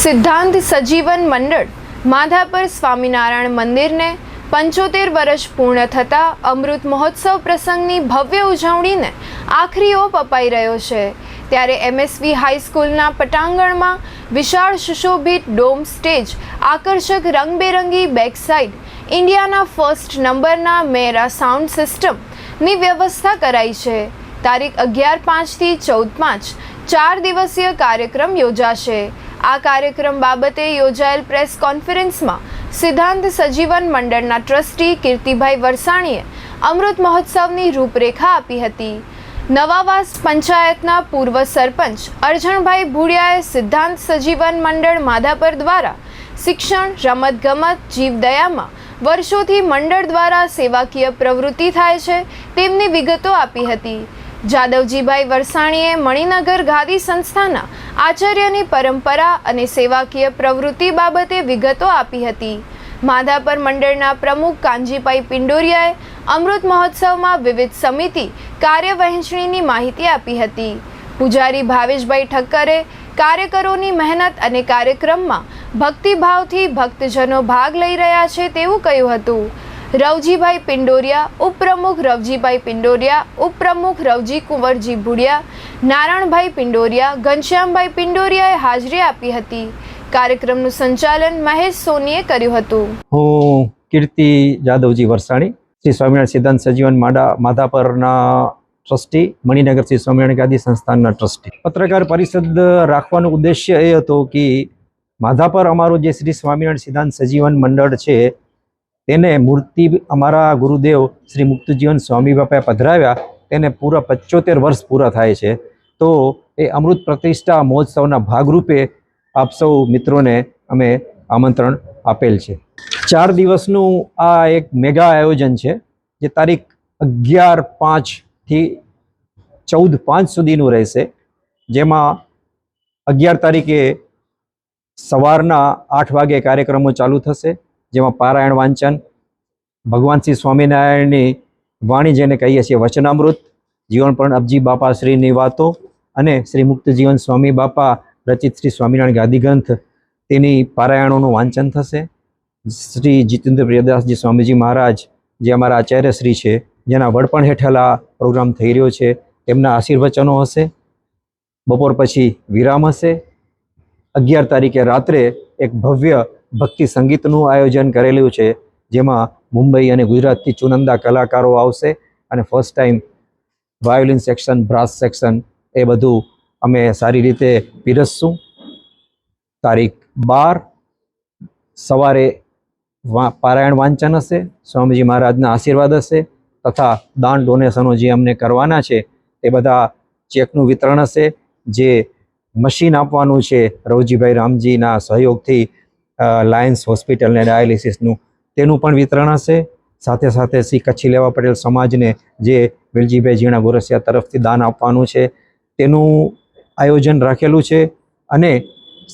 સિદ્ધાંત સજીવન મંડળ, માધાપર સ્વામિનારાયણ મંદિરને પંચોતેર વર્ષ પૂર્ણ થતાં અમૃત મહોત્સવ પ્રસંગની ભવ્ય ઉજવણીને આખરી ઓપ અપાઈ રહ્યો છે. ત્યારે એમએસવી હાઈસ્કૂલના પટાંગણમાં વિશાળ સુશોભિત ડોમ સ્ટેજ, આકર્ષક રંગબેરંગી બેકસાઇડ, ઇન્ડિયાના ફર્સ્ટ નંબરના મેરા સાઉન્ડ સિસ્ટમની વ્યવસ્થા કરાઈ છે. તારીખ અગિયાર પાંચથી ચૌદ પાંચ, ચાર દિવસીય કાર્યક્રમ યોજાશે. આ કાર્યક્રમ બાબતે યોજાયેલ પ્રેસ કોન્ફરન્સમાં સિદ્ધાંત સજીવન મંડળના ટ્રસ્ટી કીર્તિભાઈ વરસાણીએ અમૃત મહોત્સવની રૂપરેખા આપી હતી. નવાવાસ પંચાયતના પૂર્વ સરપંચ અરજણભાઈ ભૂડિયાએ સિદ્ધાંત સજીવન મંડળ માધાપર દ્વારા શિક્ષણ, રમતગમત, જીવદયામાં વર્ષોથી મંડળ દ્વારા સેવાકીય પ્રવૃત્તિ થાય છે, તેમની વિગતો આપી હતી. જાદવજીભાઈ વરસાણીએ મણિનગર ગાદી સંસ્થાના આચાર્યની પરંપરા અને સેવાકીય પ્રવૃત્તિ બાબતે વિગતો આપી હતી. માધાપર મંડળના પ્રમુખ કાંજીભાઈ પિંડોરિયાએ અમૃત મહોત્સવમાં વિવિધ સમિતિ કાર્યવહેંચણીની માહિતી આપી હતી. પૂજારી ભાવેશભાઈ ઠક્કરે કાર્યકરોની મહેનત અને કાર્યક્રમમાં ભક્તિભાવથી ભક્તજનો ભાગ લઈ રહ્યા છે તેવું કહ્યું હતું. રવજીભાઈ પિંડોરિયા, ઉપપ્રમુખ રવજીભાઈ પિંડોરિયા, ઉપપ્રમુખ રવજી કુંવરજી ભુડિયા, નારાયણભાઈ પિંડોરિયા, ઘનશ્યામભાઈ પિંડોરિયાએ હાજરી આપી હતી. કાર્યક્રમનું સંચાલન મહેશ સોનીએ કર્યું હતું. હું કીર્તિ જાદવજી વરસાણી, શ્રી સ્વામિનારાયણ સિદ્ધાંત સજીવન માડા, માધાપરના ટ્રસ્ટી, મણિનગર શ્રી સ્વામિનારાયણ ગાદી સંસ્થાનના ટ્રસ્ટી. પત્રકાર પરિષદ રાખવાનો ઉદ્દેશ્ય એ હતો કે માધાપર અમારું જે શ્રી સ્વામિનારાયણ સિદ્ધાંત સજીવન મંડળ છે તેને મૂર્તિ અમારા ગુરુદેવ શ્રી મુક્તજીવન સ્વામી બાપાએ પધરાવ્યા. તેને પૂરા પચોતેર વર્ષ પૂરા થાય છે. તો એ અમૃત પ્રતિષ્ઠા મહોત્સવના ભાગરૂપે આપ સૌ મિત્રોને અમે આમંત્રણ આપેલ છે. ચાર દિવસનું આ એક મેગા આયોજન છે, જે તારીખ અગિયાર પાંચથી ચૌદ પાંચ સુધીનું રહેશે. જેમાં અગિયાર તારીખે સવારના આઠ વાગે કાર્યક્રમો ચાલુ થશે, જેમાં પારાયણ વાંચન ભગવાન શ્રી સ્વામિનારાયણની વાણી જેને કહીએ છીએ વચનામૃત, જીવન પણ અબજી બાપા શ્રીની વાતો અને શ્રી મુક્ત જીવન સ્વામી બાપા રચિત શ્રી સ્વામિનારાયણ ગાદી ગ્રંથ તેની પારાયણોનું વાંચન થશે. શ્રી જીતેન્દ્ર પ્રિયદાસજી સ્વામીજી મહારાજ, જે અમારા આચાર્ય શ્રી છે, જેના વડપણ હેઠળ આ પ્રોગ્રામ થઈ રહ્યો છે, તેમના આશીર્વચનો હશે. બપોર પછી વિરામ હશે. અગિયાર તારીખે રાત્રે એક ભવ્ય ભક્તિ સંગીતનું આયોજન કરેલું છે, જેમાં મુંબઈ અને ગુજરાતથી ચુનંદા કલાકારો આવશે અને first time violin section brass section એ બધું અમે સારી રીતે પીરસશું. તારીખ બાર સવારે પારાયણ વાંચન હશે, સ્વામીજી મહારાજના આશીર્વાદ હશે તથા દાન ડોનેશનો જે અમને કરવાના છે તે બધા ચેકનું વિતરણ હશે. જે મશીન આપવાનું છે રવજીભાઈ રામજીના સહયોગથી લાયન્સ હોસ્પિટલ અને ડાયાલિસિસનું તેનું પણ વિતરણ હશે. સાથે સાથે શ્રી કચ્છી લેવા પટેલ સમાજને જે વેલજીભાઈ ઝીણા ગોરસિયા તરફથી દાન આપવાનું છે, તેનું આયોજન રાખેલું છે અને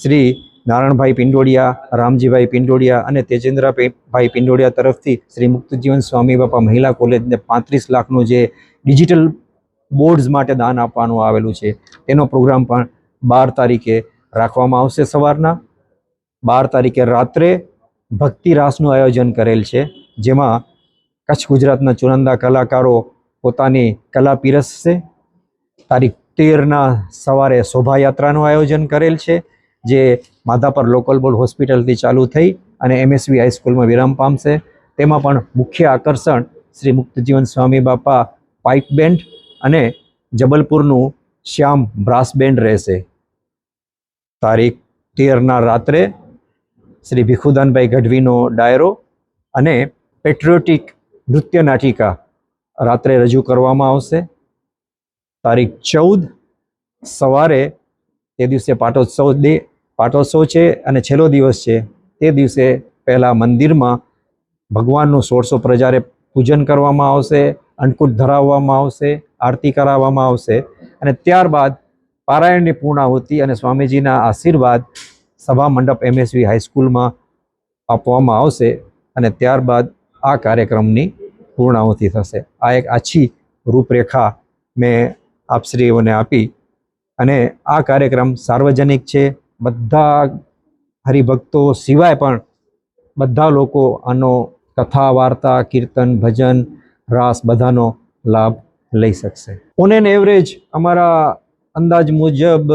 શ્રી નારાયણભાઈ પિંડોડિયા, રામજીભાઈ પિંડોડિયા અને તેજેન્દ્રભાઈ પિંડોડિયા તરફથી શ્રી મુક્તજીવન સ્વામી બાપા મહિલા કોલેજને પાંત્રીસ લાખનું જે ડિજિટલ બોર્ડ્સ માટે દાન આપવાનું આવેલું છે, તેનો પ્રોગ્રામ પણ બાર તારીખે રાખવામાં આવશે સવારના. બાર તારીખે રાત્રે ભક્તિ રાસનું આયોજન કરેલ છે, જેમાં કચ્છ ગુજરાતના ચુનંદા કલાકારો પોતાની કલા પીરસશે. તારીખ તેરના સવારે શોભાયાત્રાનું આયોજન કરેલ છે, જે માધાપર લોકલ બોલ હોસ્પિટલથી ચાલુ થઈ અને એમએસવી હાઈસ્કૂલમાં વિરામ પામશે. તેમાં પણ મુખ્ય આકર્ષણ શ્રી મુક્તજીવન સ્વામી બાપા પાઇપ બેન્ડ અને જબલપુરનું શ્યામ બ્રાસ બેન્ડ રહેશે. તારીખ તેરના રાત્રે શ્રી ભીખુદાનભાઈ ગઢવીનો ડાયરો અને પેટ્રિયોટિક નૃત્ય નાટિકા રાત્રે રજૂ કરવામાં આવશે. તારીખ ચૌદ સવારે તે દિવસે પાટોત્સવ દે, પાટોત્સવ છે અને છેલ્લો દિવસ છે. તે દિવસે પહેલાં મંદિરમાં ભગવાનનું સોળસો પ્રજારે પૂજન કરવામાં આવશે અંકુટ ધરાવવામાં આવશે, આરતી કરાવવામાં આવશે અને ત્યારબાદ પારાયણની પૂર્ણાહુતિ અને સ્વામીજીના આશીર્વાદ સભા મંડપ એમએસવી હાઈસ્કૂલમાં આપવામાં આવશે અને ત્યારબાદ આ કાર્યક્રમની પૂર્ણાહુતિ થશે. આ એક આછી રૂપરેખા મેં આપશ્રીઓને આપી અને આ કાર્યક્રમ સાર્વજનિક છે. બધા હરિભક્તો સિવાય પણ બધા લોકો આનો કથા, વાર્તા, કીર્તન, ભજન, રાસ બધાનો લાભ લઈ શકશે. ઓન એન એવરેજ અમારા અંદાજ મુજબ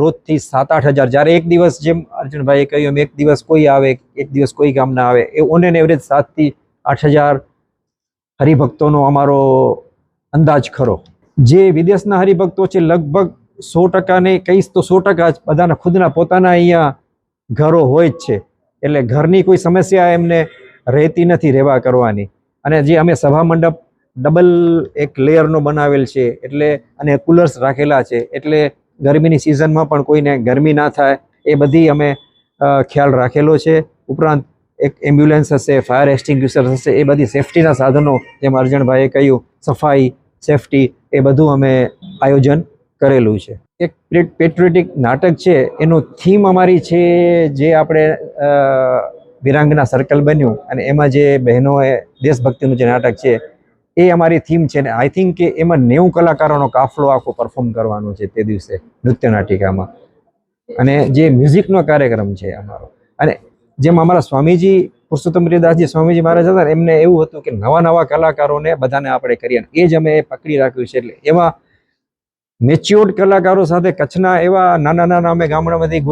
રોજથી સાત આઠ હજાર. જ્યારે એક દિવસ જેમ અર્જુનભાઈએ કહ્યું, એમ એક દિવસ કોઈ આવે, એક દિવસ કોઈ ગામના આવે, એ ઓન એન એવરેજ સાતથી આઠ હજાર હરિભક્તોનો અમારો અંદાજ ખરો. જે વિદેશના હરિભક્તો છે, લગભગ સો ટકાને કહીશ તો સો ટકા જ બધાના ખુદના પોતાના અહીંયા ઘરો હોય જ છે. એટલે ઘરની કોઈ સમસ્યા એમને રહેતી નથી રહેવા કરવાની. અને જે અમે સભા મંડપ ડબલ એક લેયરનો બનાવેલ છે, એટલે અને કુલર્સ રાખેલા છે, એટલે ગરમીની સિઝનમાં પણ કોઈને ગરમી ના થાય, એ બધી અમે ખ્યાલ રાખેલો છે. ઉપરાંત એક એમ્બ્યુલન્સ હશે, ફાયર એક્સ્ટિંગ્યુશર હશે, એ બધી સેફટીના સાધનો, જેમ અર્જણભાઈએ કહ્યું, સફાઈ, સેફટી, એ બધું અમે આયોજન કરેલું છે. એક પેટ્રિયોટિક નાટક છે, એનું થીમ અમારી છે જે આપણે વિરાંગના સર્કલ બન્યું, અને એમાં જે બહેનોએ દેશભક્તિનું જે નાટક છે એ અમારી થીમ છે ને આઈ થિંક કે એમાં નેવું કલાકારોનો કાફલો આખો પરફોર્મ કરવાનો છે તે દિવસે નૃત્ય નાટિકામાં. અને જે મ્યુઝિકનો કાર્યક્રમ છે અમારો. અને જેમ અમારા સ્વામીજી, પુરુષોત્તમ પ્રિયદાસજી સ્વામીજી મહારાજ હતા એમને એવું હતું કે નવા નવા કલાકારોને બધાને આપણે કરીએ એ જ અમે પકડી રાખ્યું છે એટલે એવા મેચ્યોર્ડ કલાકારો સાથે કચ્છના એવા નાના નાના અમે ગામડામાંથી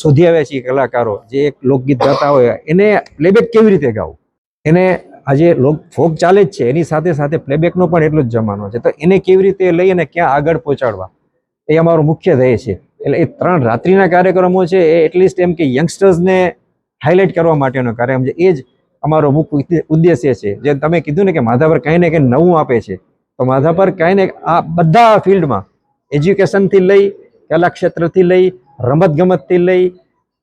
શોધી આવ્યા છીએ કલાકારો, જે એક લોકગીત ગાતા હોય, એને પ્લેબેક કેવી રીતે ગાવું? એને આજે લોક ફોક ચાલે જ છે. એની સાથે સાથે પ્લેબેકનો પણ એટલો જ જમાનો છે. તો એને કેવી રીતે લઈ અને ક્યાં આગળ પહોંચાડવા? એ અમારો મુખ્ય ધ્યેય છે. એટલે એ ત્રણ રાત્રિના કાર્યક્રમો છે. એ એટલીસ્ટ એમ કે યંગસ્ટર્સને હાઇલાઇટ કરવા માટેનો કાર્યક્રમ છે. એ જ અમારો મુખ્ય ઉદ્દેશ્ય છે. જે તમે કીધું ને કે માધાપર કંઈ ને કંઈ નવું આપે છે. તો માધાપર કંઈ ને આ બધા ફિલ્ડમાં એજ્યુકેશનથી લઈ, કલા ક્ષેત્રથી લઈ, રમતગમતથી લઈ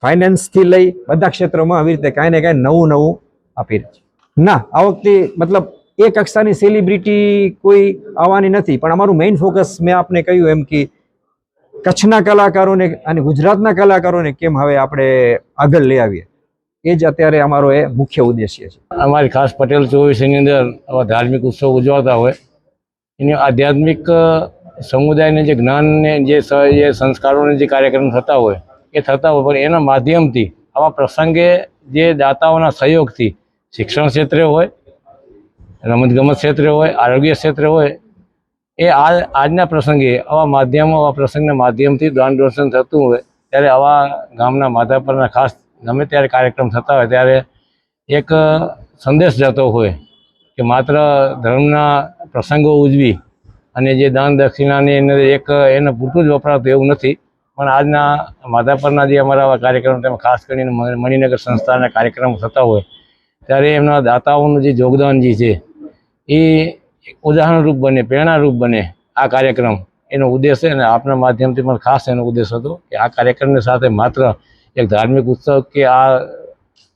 ફાઇનાન્સથી લઈ, બધા ક્ષેત્રોમાં આવી રીતે કાંઈ ને કાંઈ નવું નવું આપી રહ્યું છે. ના, આ વખતે મતલબ એ કક્ષાની સેલિબ્રિટી કોઈ આવવાની નથી, પણ અમારું મેઇન ફોકસ મેં આપને કહ્યું એમ કે કચ્છના કલાકારોને અને ગુજરાતના કલાકારોને કેમ હવે આપણે આગળ લઈ આવીએ. એ જ અત્યારે અમારો એ મુખ્ય ઉદ્દેશ્ય છે. અમારી ખાસ પટેલ ચોવીસની અંદર આવા ધાર્મિક ઉત્સવ ઉજવાતા હોય, એની આધ્યાત્મિક સમુદાયને જે જ્ઞાનને જે સંસ્કારોને જે કાર્યક્રમ થતા હોય, એ થતા હોય, પણ એના માધ્યમથી આવા પ્રસંગે જે દાતાઓના સહયોગથી શિક્ષણ ક્ષેત્રે હોય, રમતગમત ક્ષેત્રે હોય, આરોગ્ય ક્ષેત્રે હોય, એ આ આજના પ્રસંગે, આવા માધ્યમો, આવા પ્રસંગના માધ્યમથી દાન દર્શન થતું હોય, ત્યારે આવા ગામના માધાપરના ખાસ ગમે ત્યારે કાર્યક્રમ થતા હોય, ત્યારે એક સંદેશ જતો હોય કે માત્ર ધર્મના પ્રસંગો ઉજવી અને જે દાન દક્ષિણાની એને એક, એને પૂરતું જ વપરાતું એવું નથી. પણ આજના માધાપરના જે અમારા આવા કાર્યક્રમ, તેમાં ખાસ કરીને મણિનગર સંસ્થાના કાર્યક્રમો થતા હોય ત્યારે એમના દાતાઓનું જે યોગદાન જે છે, એ ઉદાહરણરૂપ બને, પ્રેરણારૂપ બને આ કાર્યક્રમ. એનો ઉદ્દેશ અને આપના માધ્યમથી પણ ખાસ એનો ઉદ્દેશ હતો કે આ કાર્યક્રમની સાથે માત્ર એક ધાર્મિક ઉત્સવ કે આ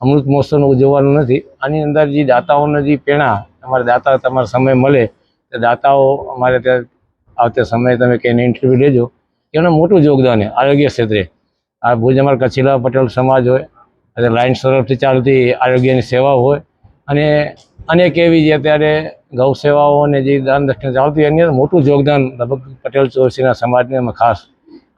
અમૃત મહોત્સવનો ઉજવવાનો નથી. આની અંદર જે દાતાઓને જે પ્રેરણા, તમારે દાતા તમારો સમય મળે, તો દાતાઓ અમારે ત્યાં આવતે સમયે તમે કહીને ઇન્ટરવ્યૂ લેજો. એમનું મોટું યોગદાન છે, આરોગ્ય ક્ષેત્રે. આ ભુજ અમારા કચ્છીલા પટેલ સમાજ હોય અને લાયન્સ તરફથી ચાલતી આરોગ્યની સેવા હોય. અને અનેક એવી જે અત્યારે ગૌ સેવાઓ અને જે દાન દક્ષિણા ચાલતી એની મોટું યોગદાન લગભગ પટેલ ચોરસીના સમાજને એમાં ખાસ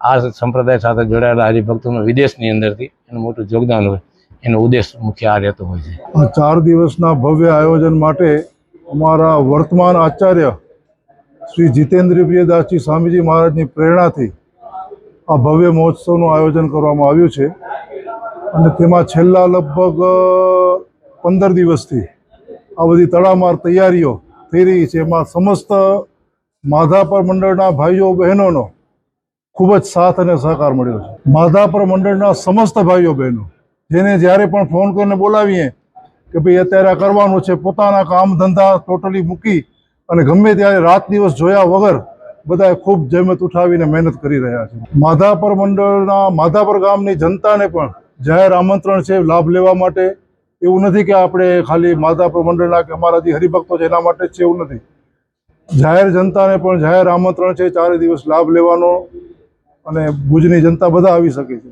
આ સંપ્રદાય સાથે જોડાયેલા હરિભક્તોનું વિદેશની અંદરથી એનું મોટું યોગદાન હોય. એનો ઉદ્દેશ મુખ્ય આ રહેતો હોય છે. ચાર દિવસના ભવ્ય આયોજન માટે અમારા વર્તમાન આચાર્ય શ્રી જીતેન્દ્ર પ્રિયદાસજી સ્વામીજી મહારાજની પ્રેરણાથી આ ભવ્ય મહોત્સવનું આયોજન કરવામાં આવ્યું છે. અને તેમાં છેલ્લા લગભગ પંદર દિવસથી આ બધી તડામાર તૈયારીઓ થઈ રહી છે. એમાં સમસ્ત માધાપર મંડળના ભાઈઓ, બહેનોનો ખૂબ જ સાથ અને સહકાર મળ્યો છે. માધાપર મંડળના સમસ્ત ભાઈઓ, બહેનો, જેને જ્યારે પણ ફોન કરીને બોલાવીએ કે ભાઈ અત્યારે આ કરવાનું છે, પોતાના કામ ધંધા ટોટલી મૂકી અને ગમે ત્યારે રાત દિવસ જોયા વગર બધાએ ખૂબ જહેમત ઉઠાવીને મહેનત કરી રહ્યા છે. માધાપર મંડળના, માધાપર ગામની જનતાને પણ જાહેર આમંત્રણ છે, લાભ લેવા માટે. એવું નથી કે આપણે ખાલી માતા પ્રમંડળના કે અમારા જે હરિભક્તો છે, એના માટે છે, એવું નથી. જાહેર જનતાને પણ જાહેર આમંત્રણ છે, ચારે દિવસ લાભ લેવાનો અને ભુજની જનતા બધા આવી શકે છે.